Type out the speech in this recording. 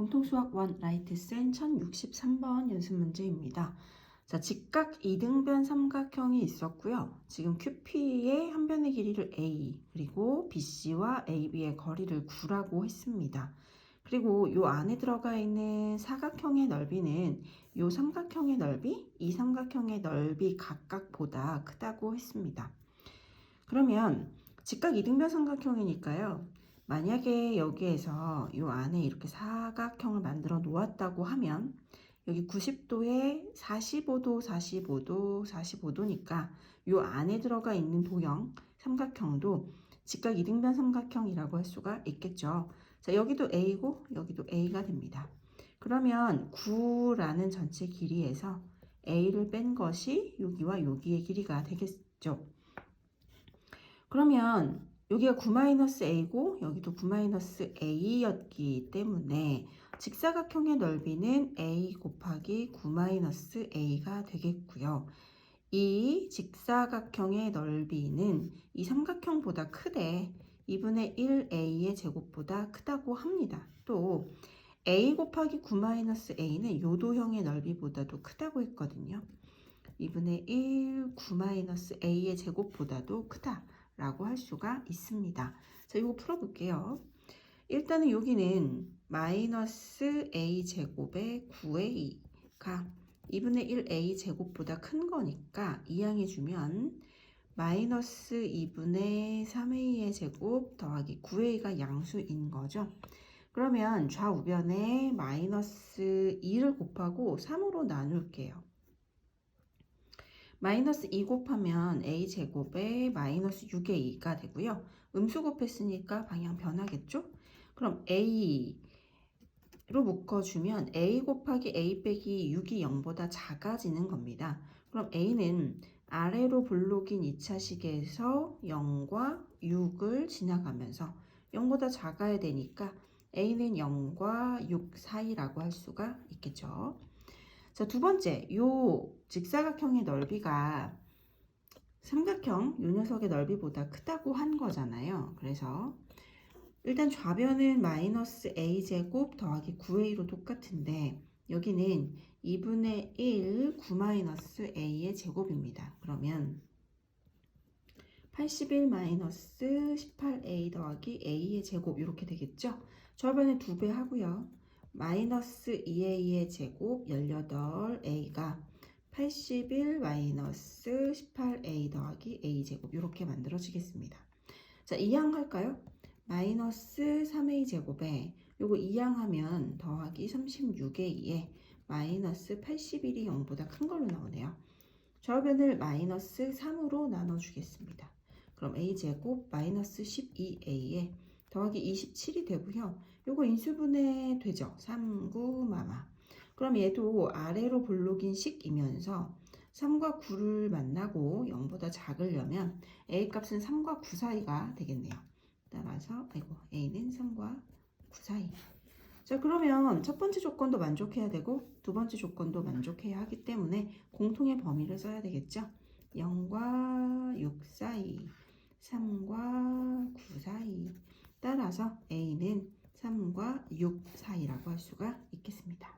공통수학 1 라이트센 1063번 연습 문제입니다. 자, 직각 이등변 삼각형이 있었고요. 지금 QP의 한 변의 길이를 A, 그리고 BC와 AB의 거리를 9라고 했습니다. 그리고 요 안에 들어가 있는 사각형의 넓이는 요 삼각형의 넓이, 이 삼각형의 넓이 각각보다 크다고 했습니다. 그러면 직각 이등변 삼각형이니까요. 만약에 여기에서 요 안에 이렇게 사각형을 만들어 놓았다고 하면 여기 90도에 45도, 45도, 45도니까 요 안에 들어가 있는 도형 삼각형도 직각 이등변 삼각형이라고 할 수가 있겠죠. 자, 여기도 A고 여기도 A가 됩니다. 그러면 9라는 전체 길이에서 A를 뺀 것이 여기와 여기의 길이가 되겠죠. 그러면 여기가 9-A고 여기도 9-A였기 때문에 직사각형의 넓이는 A 곱하기 9-A가 되겠고요. 이 직사각형의 넓이는 이 삼각형보다 크대 2분의 1A의 제곱보다 크다고 합니다. 또 A 곱하기 9-A는 요도형의 넓이보다도 크다고 했거든요. 2분의 1 9-A의 제곱보다도 크다. 라고 할 수가 있습니다. 자, 이거 풀어볼게요. 일단은 여기는 마이너스 a 제곱의 9a가 2분의 1a 제곱보다 큰 거니까 이항해 주면 마이너스 2분의 3a의 제곱 더하기 9a가 양수인 거죠. 그러면 좌우변에 마이너스 2를 곱하고 3으로 나눌게요. 마이너스 2 곱하면 a 제곱에 마이너스 6a가 되고요. 음수 곱했으니까 방향 변하겠죠? 그럼 a로 묶어주면 a 곱하기 a 빼기 6이 0보다 작아지는 겁니다. 그럼 a는 아래로 볼록인 2차 식에서 0과 6을 지나가면서 0보다 작아야 되니까 a는 0과 6 사이라고 할 수가 있겠죠. 자, 두 번째, 요 직사각형의 넓이가 삼각형 요 녀석의 넓이보다 크다고 한 거잖아요. 그래서 일단 좌변은 마이너스 a제곱 더하기 9a로 똑같은데 여기는 2분의 1 9 마이너스 a의 제곱입니다. 그러면 81 마이너스 18a 더하기 a의 제곱 이렇게 되겠죠? 좌변에 두배 하고요. 마이너스 2a의 제곱 18a가 81 마이너스 18a 더하기 a 제곱 이렇게 만들어지겠습니다. 자, 이항 할까요? 마이너스 3a 제곱에 요거 이항하면 더하기 36a에 마이너스 81이 0보다 큰 걸로 나오네요. 좌변을 마이너스 3으로 나눠주겠습니다. 그럼 a 제곱 마이너스 12a에 더하기 27이 되고요. 요거 인수분해 되죠. 3, 9, 마마. 그럼 얘도 아래로 볼록인 식이면서 3과 9를 만나고 0보다 작으려면 a 값은 3과 9 사이가 되겠네요. 따라서 아이고 a는 3과 9 사이. 자 그러면 첫 번째 조건도 만족해야 되고 두 번째 조건도 만족해야 하기 때문에 공통의 범위를 써야 되겠죠. 0과 6 사이, 3과 9 사이. 따라서 A는 3과 6 사이라고 할 수가 있겠습니다.